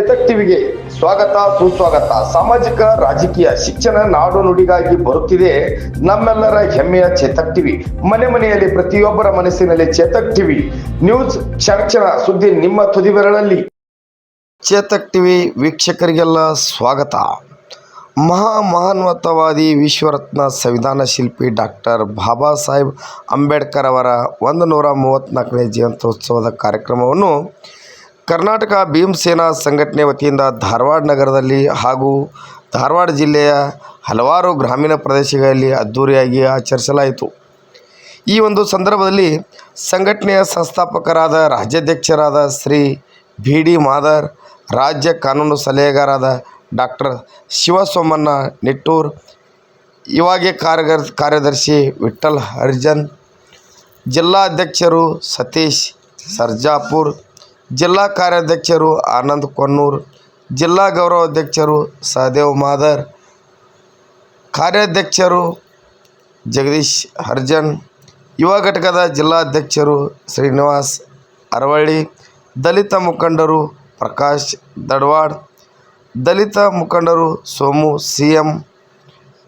ಟಿವಿಗೆ ಸ್ವಾಗತ, ಸುಸ್ವಾಗತ. ಸಾಮಾಜಿಕ, ರಾಜಕೀಯ, ಶಿಕ್ಷಣ ನಾಡು ನುಡಿಗಾಗಿ ಬರುತ್ತಿದೆ ನಮ್ಮೆಲ್ಲರ ಹೆಮ್ಮೆಯ ಚೇತಕ್ ಟಿವಿ. ಮನೆ ಮನೆಯಲ್ಲಿ ಪ್ರತಿಯೊಬ್ಬರ ಮನಸ್ಸಿನಲ್ಲಿ ಚೇತಕ್ ಟಿವಿ. ನ್ಯೂಸ್ ಕ್ಷಣ ಸುದ್ದಿ ನಿಮ್ಮ ತುದಿಬೆರಳಲ್ಲಿ ಚೇತಕ್ ಟಿವಿ ವೀಕ್ಷಕರಿಗೆಲ್ಲ ಸ್ವಾಗತ. ಮಹಾ ಮಹಾನ್ವತವಾದಿ ವಿಶ್ವರತ್ನ ಸಂವಿಧಾನ ಶಿಲ್ಪಿ ಡಾಕ್ಟರ್ ಬಾಬಾ ಸಾಹೇಬ್ ಅಂಬೇಡ್ಕರ್ ಅವರ ಒಂದು ನೂರ ಮೂವತ್ತ್ನಾಲ್ಕನೇ ಜಯಂತ್ಯೋತ್ಸವದ ಕಾರ್ಯಕ್ರಮವನ್ನು ಕರ್ನಾಟಕ ಭೀಮಸೇನಾ ಸಂಘಟನೆ ವತಿಯಿಂದ ಧಾರವಾಡ ನಗರದಲ್ಲಿ ಹಾಗೂ ಧಾರವಾಡ ಜಿಲ್ಲೆಯ ಹಲವಾರು ಗ್ರಾಮೀಣ ಪ್ರದೇಶಗಳಲ್ಲಿ ಅದ್ಧೂರಿಯಾಗಿ ಆಚರಿಸಲಾಯಿತು. ಈ ಒಂದು ಸಂದರ್ಭದಲ್ಲಿ ಸಂಘಟನೆಯ ಸಂಸ್ಥಾಪಕರಾದ ರಾಜ್ಯಾಧ್ಯಕ್ಷರಾದ ಶ್ರೀ ಬಿ ಡಿ ಮಾದರ್, ರಾಜ್ಯ ಕಾನೂನು ಸಲಹೆಗಾರಾದ ಡಾಕ್ಟರ್ ಶಿವಸೋಮಣ್ಣ ನಿಟ್ಟೂರ್, ಇವಾಗೆ ಕಾರ್ಯಗರ್, ಕಾರ್ಯದರ್ಶಿ ವಿಠಲ್ ಹರಿಜನ್, ಜಿಲ್ಲಾಧ್ಯಕ್ಷರು ಸತೀಶ್ ಸರ್ಜಾಪುರ್ ಜಿಲ್ಲಾ ಕಾರ್ಯಾಧ್ಯಕ್ಷರು ಆನಂದ್ ಕೊನ್ನೂರ್, ಜಿಲ್ಲಾ ಗೌರವಾಧ್ಯಕ್ಷರು ಸಹದೇವ್ ಮಾದರ್, ಕಾರ್ಯಾಧ್ಯಕ್ಷರು ಜಗದೀಶ್ ಹರ್ಜನ್, ಯುವ ಘಟಕದ ಜಿಲ್ಲಾಧ್ಯಕ್ಷರು ಶ್ರೀನಿವಾಸ್ ಅರವಳ್ಳಿ, ದಲಿತ ಮುಖಂಡರು ಪ್ರಕಾಶ್ ದಡ್ವಾಡ್ ದಲಿತ ಮುಖಂಡರು ಸೋಮು ಸಿ ಎಂ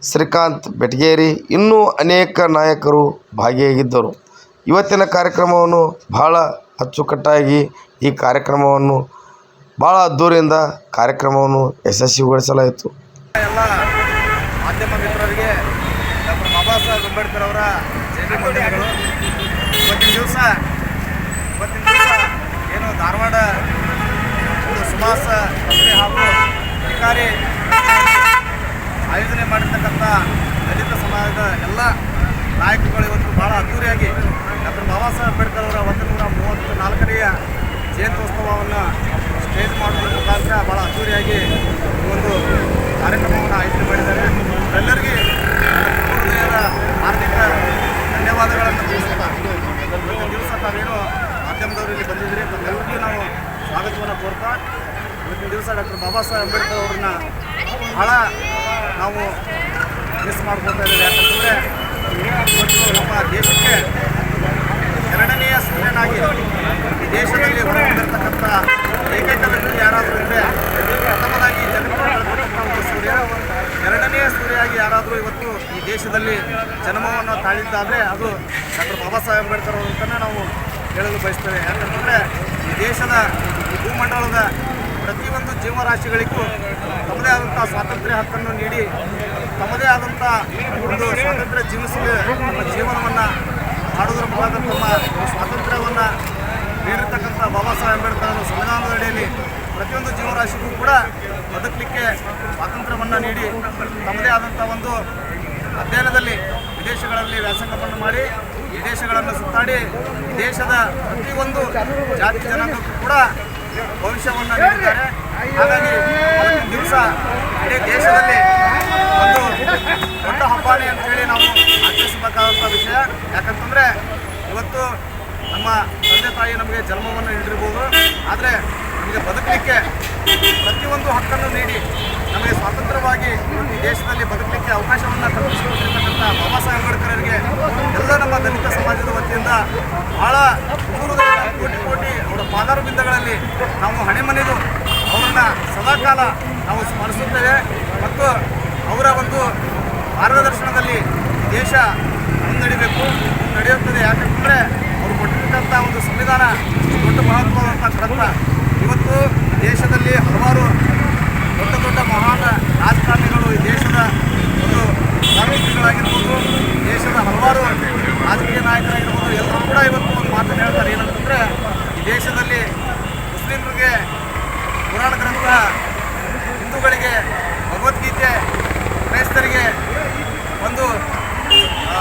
ಶ್ರೀಕಾಂತ್ ಬೆಟಗೇರಿ, ಇನ್ನೂ ಅನೇಕ ನಾಯಕರು ಭಾಗಿಯಾಗಿದ್ದರು. ಇವತ್ತಿನ ಕಾರ್ಯಕ್ರಮವನ್ನು ಬಹಳ ಅಚ್ಚುಕಟ್ಟಾಗಿ ಈ ಕಾರ್ಯಕ್ರಮವನ್ನು ಭಾಳ ಅದ್ಧೂರಿಯಿಂದ ಕಾರ್ಯಕ್ರಮವನ್ನು ಯಶಸ್ವಿಗೊಳಿಸಲಾಯಿತು. ಎಲ್ಲ ಮಾಧ್ಯಮ ಮಿತ್ರರಿಗೆ ಡಾಕ್ಟರ್ ಬಾಬಾ ಸಾಹೇಬ್ ಅಂಬೇಡ್ಕರ್ ಅವರ ಜಯಂತಿಗಳು ಇವತ್ತಿನ ದಿವಸ ಇವತ್ತಿನ ದಿವಸ ಏನು ಧಾರವಾಡ ರಸ್ತೆ ಹಾಗೂ ಅಧಿಕಾರಿ ಆಯೋಜನೆ ಮಾಡಿರ್ತಕ್ಕಂಥ ದಲಿತ ಸಮಾಜದ ಎಲ್ಲ ನಾಯಕರುಗಳು ಇವತ್ತು ಭಾಳ ಅದ್ದೂರಿಯಾಗಿ ಬಾಬಾ ಸಾಹೇಬ್ ಅಂಬೇಡ್ಕರ್ ಅವರ ಒಂದು ನೂರ ಮೂವತ್ತು ನಾಲ್ಕನೆಯ ಜಯಂತ್ಯೋತ್ಸವವನ್ನು ಸ್ಟೇಜ್ ಮಾಡೋದ್ರ ಮುಖಾಂತರ ಭಾಳ ಅದ್ದೂರಿಯಾಗಿ ಒಂದು ಕಾರ್ಯಕ್ರಮವನ್ನು ಆಯೋಜನೆ ಮಾಡಿದ್ದಾರೆ. ಎಲ್ಲರಿಗೆ ಹೃದಯದ ಹಾರ್ದಿಕ ಧನ್ಯವಾದಗಳನ್ನು ಇವತ್ತಿನ ದಿವಸ ತಾವೇನು ಮಾಧ್ಯಮದವರು ಇಲ್ಲಿ ಬಂದಿದ್ದೀರಿ. ತಮ್ಮೆಲ್ಲರಿಗೂ ನಾವು ಸ್ವಾಗತವನ್ನು ಕೋರ್ತಾ ಇವತ್ತಿನ ದಿವಸ ಡಾಕ್ಟರ್ ಬಾಬಾ ಸಾಹೇಬ್ ಅಂಬೇಡ್ಕರ್ ಅವ್ರನ್ನ ಭಾಳ ನಾವು ಮಿಸ್ ಮಾಡ್ಕೊತಾ ಇದ್ದೀವಿ. ಯಾಕಂತಂದರೆ ನಮ್ಮ ದೇಶಕ್ಕೆ ಎರಡನೆಯ ಸೂರ್ಯನಾಗಿ ದೇಶದಲ್ಲಿ ಹೊರಬಂದಿರತಕ್ಕಂಥ ಏಕೈಕ ವ್ಯಕ್ತಿ ಯಾರಾದರೂ ಇದ್ದರೆ ಪ್ರಥಮದಾಗಿ ಜಗತ್ತಿನ ಸೂರ್ಯ. ಎರಡನೆಯ ಸೂರ್ಯಾಗಿ ಯಾರಾದರೂ ಇವತ್ತು ಈ ದೇಶದಲ್ಲಿ ಜನ್ಮವನ್ನು ತಾಳಿದ್ದಾದರೆ ಅದು ಡಾಕ್ಟರ್ ಬಾಬಾ ಸಾಹೇಬ್ ಅಂಬೇಡ್ಕರ್ ಅವರು ಅಂತಲೇ ನಾವು ಹೇಳಲು ಬಯಸ್ತೇವೆ. ಯಾಕಂತಂದರೆ ಈ ದೇಶದ ಭೂಮಂಡಲದ ಪ್ರತಿಯೊಂದು ಜೀವರಾಶಿಗಳಿಗೂ ತಮ್ಮದೇ ಆದಂಥ ಸ್ವಾತಂತ್ರ್ಯ ಹಕ್ಕನ್ನು ನೀಡಿ, ತಮ್ಮದೇ ಆದಂಥ ಒಂದು ಸ್ವಾತಂತ್ರ್ಯ ತಮ್ಮ ಜೀವನವನ್ನು ಮಾಡುವುದರ ಮೂಲಕ ತಮ್ಮ ಸ್ವಾತಂತ್ರ್ಯವನ್ನು ನೀಡಿರ್ತಕ್ಕಂಥ ಬಾಬಾ ಸಾಹೇಬ್ ಅಂಬೇಡ್ಕರ್ ಸಂವಿಧಾನದ ಅಡಿಯಲ್ಲಿ ಪ್ರತಿಯೊಂದು ಜೀವರಾಶಿಗೂ ಕೂಡ ಬದುಕಲಿಕ್ಕೆ ಸ್ವಾತಂತ್ರ್ಯವನ್ನು ನೀಡಿ ತಮ್ಮದೇ ಆದಂಥ ಒಂದು ಅಧ್ಯಯನದಲ್ಲಿ ವಿದೇಶಗಳಲ್ಲಿ ವ್ಯಾಸಂಗವನ್ನು ಮಾಡಿ ವಿದೇಶಗಳನ್ನು ಸುತ್ತಾಡಿ ದೇಶದ ಪ್ರತಿಯೊಂದು ಜಾತಿ ಜನಾಂಗಕ್ಕೂ ಕೂಡ ಭವಿಷ್ಯವನ್ನು ನೀಡಿದ್ದಾರೆ. ಹಾಗಾಗಿ ದಿವಸ ಇಡೀ ದೇಶದಲ್ಲಿ ಒಂದು ದೊಡ್ಡ ಹಬ್ಬಾನೆ ಅಂತೇಳಿ ನಾವು ಆಚರಿಸಬೇಕಾದಂಥ ವಿಷಯ. ಯಾಕಂತಂದರೆ ಇವತ್ತು ನಮ್ಮ ತಂದೆ ತಾಯಿ ನಮಗೆ ಜನ್ಮವನ್ನು ನೀಡಿರ್ಬೋದು. ಆದರೆ ನಮಗೆ ಬದುಕಲಿಕ್ಕೆ ಪ್ರತಿಯೊಂದು ಹಕ್ಕನ್ನು ನೀಡಿ ನಮಗೆ ಸ್ವತಂತ್ರವಾಗಿ ಈ ದೇಶದಲ್ಲಿ ಬದುಕಲಿಕ್ಕೆ ಅವಕಾಶವನ್ನು ಕಲ್ಪಿಸಿಕೊಟ್ಟಿರ್ತಕ್ಕಂಥ ಬಾಬಾ ಸಾಹೇಬ್ ಅಂಬೇಡ್ಕರ್ಗೆ ಎಲ್ಲ ನಮ್ಮ ದಲಿತ ಸಮಾಜದ ವತಿಯಿಂದ ಬಹಳ ದೂರದ ಕೋಟಿ ಕೋಟಿ ಅವರ ಪಾದಾರು ಬಿಂದಗಳಲ್ಲಿ ನಾವು ಹಣೆ ಮನೆದು ಅವರನ್ನು ಸದಾಕಾಲ ನಾವು ಸ್ಮರಿಸುತ್ತೇವೆ. ಮತ್ತು ಅವರ ಒಂದು ಮಾರ್ಗದರ್ಶನದಲ್ಲಿ ದೇಶ ಮುನ್ನಡಿಬೇಕು. ನಡೆಯುತ್ತದೆ. ಯಾಕಂತಂದರೆ ಅವರು ಕೊಟ್ಟಿರ್ತಕ್ಕಂಥ ಒಂದು ಸಂವಿಧಾನ ದೊಡ್ಡ ಮಹತ್ವವಾದಂಥ ಗ್ರಂಥ. ಇವತ್ತು ದೇಶದಲ್ಲಿ ಹಲವಾರು ದೊಡ್ಡ ದೊಡ್ಡ ಮಹಾನ್ ರಾಜಕಾರಣಿಗಳು ಈ ದೇಶದ ಒಂದು ಪ್ರಧಾನಮಂತ್ರಿಗಳಾಗಿರ್ಬೋದು ದೇಶದ ಹಲವಾರು ರಾಜಕೀಯ ನಾಯಕರಾಗಿರ್ಬೋದು ಎಲ್ಲರೂ ಕೂಡ ಇವತ್ತು ಒಂದು ಮಾತನ್ನು ಹೇಳ್ತಾರೆ ಏನಂತಂದರೆ ಈ ದೇಶದಲ್ಲಿ ಮುಸ್ಲಿಮರಿಗೆ ಪುರಾಣ ಗ್ರಂಥ ಹಿಂದೂಗಳಿಗೆ ಭಗವದ್ಗೀತೆ ಕ್ರೈಸ್ತರಿಗೆ ಒಂದು ಆ,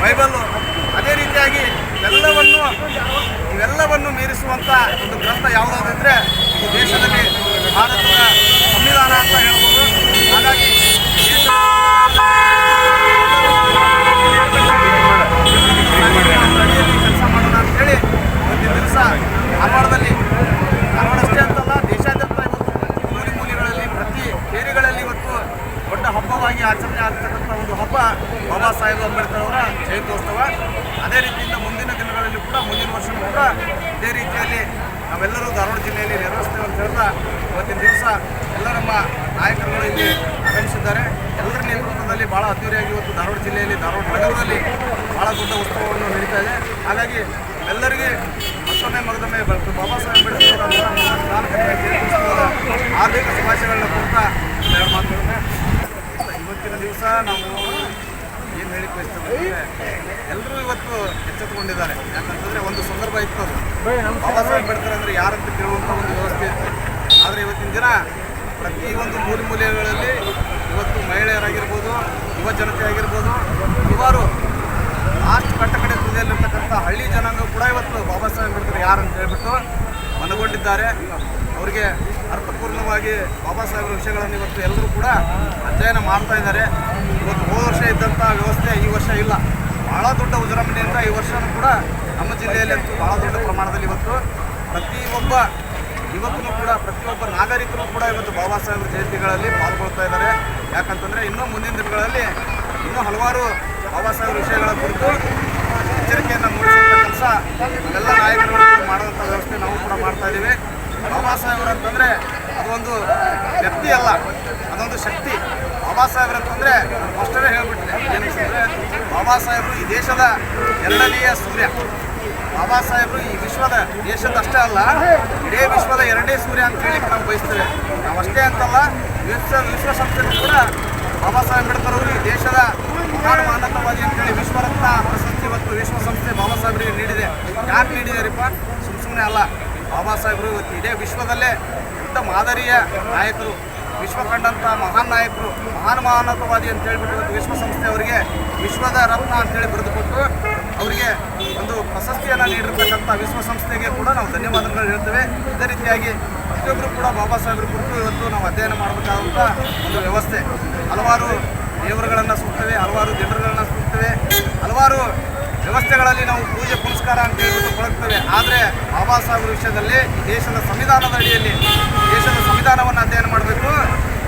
ಬೈಬಲ್ಲು ಅದೇ ರೀತಿಯಾಗಿ ಎಲ್ಲವನ್ನು ಇವೆಲ್ಲವನ್ನು ಮೀರಿಸುವಂಥ ಒಂದು ಗ್ರಂಥ ಯಾವುದಾದ್ರೆ ಈ ದೇಶದಲ್ಲಿ ಭಾರತದ ಸಂವಿಧಾನ ಅಂತ ಹೇಳ್ಬೋದು. ಹಾಗಾಗಿ ಅಡಿಯಲ್ಲಿ ಕೆಲಸ ಮಾಡೋಣ ಅಂತೇಳಿ ಇವತ್ತಿನ ದಿವಸ ಧಾರವಾಡದಲ್ಲಿ ಧಾರವಾಡ ಅಷ್ಟೇ ಅಂತಲ್ಲ ದೇಶಾದ್ಯಂತ ಇವತ್ತು ಮೂಲೆ ಮೂಲೆಗಳಲ್ಲಿ ಪ್ರತಿ ಕೇರಿಗಳಲ್ಲಿ ಇವತ್ತು ದೊಡ್ಡ ಹಬ್ಬವಾಗಿ ಆಚರಣೆ ಆಗ್ತಕ್ಕಂಥ ಒಂದು ಹಬ್ಬ ಬಾಬಾ ಸಾಹೇಬ್ ಅಂಬೇಡ್ಕರ್ ಅವರ ಜಯಂತ್ಯೋತ್ಸವ ಅದೇ ರೀತಿಯಿಂದ ಮುಂದಿನ ದಿನಗಳಲ್ಲಿ ಕೂಡ ಮುಂದಿನ ವರ್ಷ ಕೂಡ ಇದೇ ರೀತಿಯಲ್ಲಿ ನಾವೆಲ್ಲರೂ ಧಾರವಾಡ ಜಿಲ್ಲೆಯಲ್ಲಿ ನೆರವೇರಿಸ್ತೇವೆ ಅಂತ ಹೇಳ್ತಾ ಇವತ್ತಿನ ದಿವಸ ಎಲ್ಲ ನಮ್ಮ ನಾಯಕರುಗಳು ಇಲ್ಲಿ ಆಗಮಿಸಿದ್ದಾರೆ. ಎಲ್ಲರ ನೇತೃತ್ವದಲ್ಲಿ ಭಾಳ ಅದ್ದೂರಿಯಾಗಿ ಇವತ್ತು ಧಾರವಾಡ ಜಿಲ್ಲೆಯಲ್ಲಿ, ಧಾರವಾಡ ನಗರದಲ್ಲಿ ಭಾಳ ದೊಡ್ಡ ಉತ್ಸವವನ್ನು ನಡೀತಾ ಇದೆ. ಹಾಗಾಗಿ ಎಲ್ಲರಿಗೆ ಮತ್ತೊಮ್ಮೆ ಮಗದೊಮ್ಮೆ ಬಾಬಾ ಸಾಹೇಬ್ ಅಂಬೇಡ್ಕರ್ ಅವರ ಆರ್ಥಿಕ ಶುಭಾಶಯಗಳನ್ನ ಕೊಡ್ತಾ ಎರಡು ಮಾತುಗಳನ್ನ ಇವತ್ತಿನ ದಿವಸ ನಾವು ಏನು ಹೇಳಿ ಬಯಸ್ತೇವೆ ಎಲ್ಲರೂ ಇವತ್ತು ಎಚ್ಚೆತ್ತುಕೊಂಡಿದ್ದಾರೆ. ಯಾಕಂತಂದರೆ ಒಂದು ಸಂದರ್ಭ ಇತ್ತು ಅದು. ಬಾಬಾ ಸಾಹೇಬ್ ಅಂಬೇಡ್ಕರ್ ಅಂದರೆ ಯಾರಂತ ಕೇಳುವಂಥ ಒಂದು ವ್ಯವಸ್ಥೆ ಇತ್ತು ಆದರೆ ಇವತ್ತಿನ ದಿನ ಪ್ರತಿಯೊಂದು ಮೂಲೆ ಮೂಲೆಗಳಲ್ಲಿ ಇವತ್ತು ಮಹಿಳೆಯರಾಗಿರ್ಬೋದು, ಯುವ ಜನತೆ ಆಗಿರ್ಬೋದು ಹಲವಾರು ಲಾಸ್ಟ್ ಕಟ್ಟಕಡೆ ತುದಿಯಲ್ಲಿರ್ತಕ್ಕಂಥ ಹಳ್ಳಿ ಜನಾಂಗ ಕೂಡ ಇವತ್ತು ಬಾಬಾ ಸಾಹೇಬ್ ಅಂಬೇಡ್ಕರ್ ಯಾರು ಅಂತ ಹೇಳ್ಬಿಟ್ಟು ಮನಗೊಂಡಿದ್ದಾರೆ. ಅವರಿಗೆ ಅರ್ಥಪೂರ್ಣವಾಗಿ ಬಾಬಾ ಸಾಹೇಬ್ರ ವಿಷಯಗಳನ್ನು ಇವತ್ತು ಎಲ್ಲರೂ ಕೂಡ ಅಧ್ಯಯನ ಮಾಡ್ತಾ ಇದ್ದಾರೆ. ಇವತ್ತು ಹೋದ ವರ್ಷ ಇದ್ದಂಥ ವ್ಯವಸ್ಥೆ ಈ ವರ್ಷ ಇಲ್ಲ. ಭಾಳ ದೊಡ್ಡ ವಿಜೃಂಭಣೆಯಿಂದ ಈ ವರ್ಷನೂ ಕೂಡ ನಮ್ಮ ಜಿಲ್ಲೆಯಲ್ಲಿ ಅಂತೂ ಭಾಳ ದೊಡ್ಡ ಪ್ರಮಾಣದಲ್ಲಿ ಇವತ್ತು ಪ್ರತಿಯೊಬ್ಬ ಯುವಕನು ಕೂಡ ಪ್ರತಿಯೊಬ್ಬ ನಾಗರಿಕರು ಕೂಡ ಇವತ್ತು ಬಾಬಾ ಸಾಹೇಬ್ರ ಜಯಂತಿಗಳಲ್ಲಿ ಪಾಲ್ಗೊಳ್ತಾ ಇದ್ದಾರೆ. ಯಾಕಂತಂದರೆ ಇನ್ನೂ ಮುಂದಿನ ದಿನಗಳಲ್ಲಿ ಇನ್ನೂ ಹಲವಾರು ಬಾಬಾ ವಿಷಯಗಳ ಕುರಿತು ಎಚ್ಚರಿಕೆಯನ್ನು ಮೂಡಿಸುವಂಥ ಕೆಲಸ ಎಲ್ಲ ನಾಯಕರುಗಳು ಮಾಡುವಂಥ ವ್ಯವಸ್ಥೆ ನಾವು ಕೂಡ ಮಾಡ್ತಾ ಇದ್ದೀವಿ. ಬಾಬಾ ಸಾಹೇಬ್ರು ಅಂತಂದರೆ ಅದೊಂದು ವ್ಯಕ್ತಿ ಅಲ್ಲ, ಅದೊಂದು ಶಕ್ತಿ. ಬಾಬಾ ಸಾಹೇಬ್ರ ಅಂತಂದರೆ ಅಷ್ಟೇ ಹೇಳ್ಬಿಟ್ಟಿದೆ ಬಾಬಾ ಸಾಹೇಬ್ರು ಈ ದೇಶದ ಎರಡನೆಯ ಸೂರ್ಯ. ಬಾಬಾ ಸಾಹೇಬ್ರು ಈ ವಿಶ್ವದ ದೇಶದ ಅಷ್ಟೇ ಅಲ್ಲ, ಇಡೀ ವಿಶ್ವದ ಎರಡನೇ ಸೂರ್ಯ ಅಂತ ಹೇಳಿ ನಾವು ಬಯಸ್ತೇವೆ. ನಾವು ಅಷ್ಟೇ ಅಂತಲ್ಲ, ವಿಶ್ವ ವಿಶ್ವಸಂಸ್ಥೆಗೂ ಕೂಡ ಬಾಬಾ ಸಾಹೇಬ್ ಅಂಬೇಡ್ಕರ್ ಅವರು ಈ ದೇಶದ ಮಹಾನ್ ಮಾನವತಾವಾದಿ ಅಂತೇಳಿ ವಿಶ್ವರತ್ನ ಪ್ರಶಸ್ತಿ ಇವತ್ತು ವಿಶ್ವಸಂಸ್ಥೆ ಬಾಬಾ ಸಾಹೇಬ್ರಿಗೆ ನೀಡಿದೆ. ಯಾಕೆ ನೀಡಿದಾರಿಪ್ಪ? ಸುಮ್ಮ ಸುಮ್ಮನೆ ಅಲ್ಲ, ಬಾಬಾ ಸಾಹೇಬ್ರು ಇವತ್ತು ಇಡೀ ವಿಶ್ವದಲ್ಲೇ ದೊಡ್ಡ ಮಾದರಿಯ ನಾಯಕರು. ವಿಶ್ವ ಕಂಡಂಥ ಮಹಾನ್ ನಾಯಕರು, ಮಹಾನ್ ಮಹಾನತವಾದಿ ಅಂತ ಹೇಳಿಬಿಟ್ಟು ವಿಶ್ವಸಂಸ್ಥೆ ಅವರಿಗೆ, ವಿಶ್ವದ ರತ್ನ ಅಂತೇಳಿ ಬರೆದುಕೊಟ್ಟು ಅವರಿಗೆ ಒಂದು ಪ್ರಶಸ್ತಿಯನ್ನು ನೀಡಿರ್ತಕ್ಕಂಥ ವಿಶ್ವಸಂಸ್ಥೆಗೆ ಕೂಡ ನಾವು ಧನ್ಯವಾದಗಳು ಹೇಳ್ತೇವೆ. ಇದೇ ರೀತಿಯಾಗಿ ಪ್ರತಿಯೊಬ್ಬರು ಕೂಡ ಬಾಬಾ ಸಾಹೇಬ್ರ ಕುರಿತು ಇವತ್ತು ನಾವು ಅಧ್ಯಯನ ಮಾಡಬೇಕಾದಂಥ ಒಂದು ವ್ಯವಸ್ಥೆ. ಹಲವಾರು ದೇವರುಗಳನ್ನು ಸುತ್ತವೆ ಹಲವಾರು ಜನರುಗಳನ್ನ ಸುತ್ತವೆ ಹಲವಾರು ವ್ಯವಸ್ಥೆಗಳಲ್ಲಿ ನಾವು ಪೂಜೆ ಪುನಸ್ಕಾರ ಅಂತ ಹೇಳ್ಬಿಟ್ಟು ಕೊಡುತ್ತೇವೆ ಆದರೆ ಬಾಬಾ ಸಾಹೇಬ್ರ ವಿಷಯದಲ್ಲಿ ದೇಶದ ಸಂವಿಧಾನದ ಅಡಿಯಲ್ಲಿ, ದೇಶದ ಸಂವಿಧಾನವನ್ನು ಅಧ್ಯಯನ ಮಾಡಬೇಕು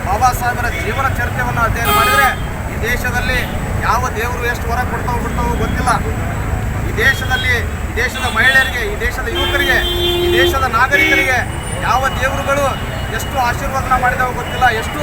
ಬಾಬಾ ಸಾಹೇಬರ ಜೀವನ ಚರಿತ್ರೆಯನ್ನು ಅಧ್ಯಯನ ಮಾಡಿದರೆ ಈ ದೇಶದಲ್ಲಿ ಯಾವ ದೇವರು ಎಷ್ಟು ಹೊರ ಕೊಡ್ತಾವೋ ಬಿಡ್ತಾವೋ ಗೊತ್ತಿಲ್ಲ. ಈ ದೇಶದಲ್ಲಿ, ಈ ದೇಶದ ಮಹಿಳೆಯರಿಗೆ, ಈ ದೇಶದ ಯುವಕರಿಗೆ, ಈ ದೇಶದ ನಾಗರಿಕರಿಗೆ ಯಾವ ದೇವರುಗಳು ಎಷ್ಟು ಆಶೀರ್ವಾದನ ಮಾಡಿದಾವೋ ಗೊತ್ತಿಲ್ಲ. ಎಷ್ಟು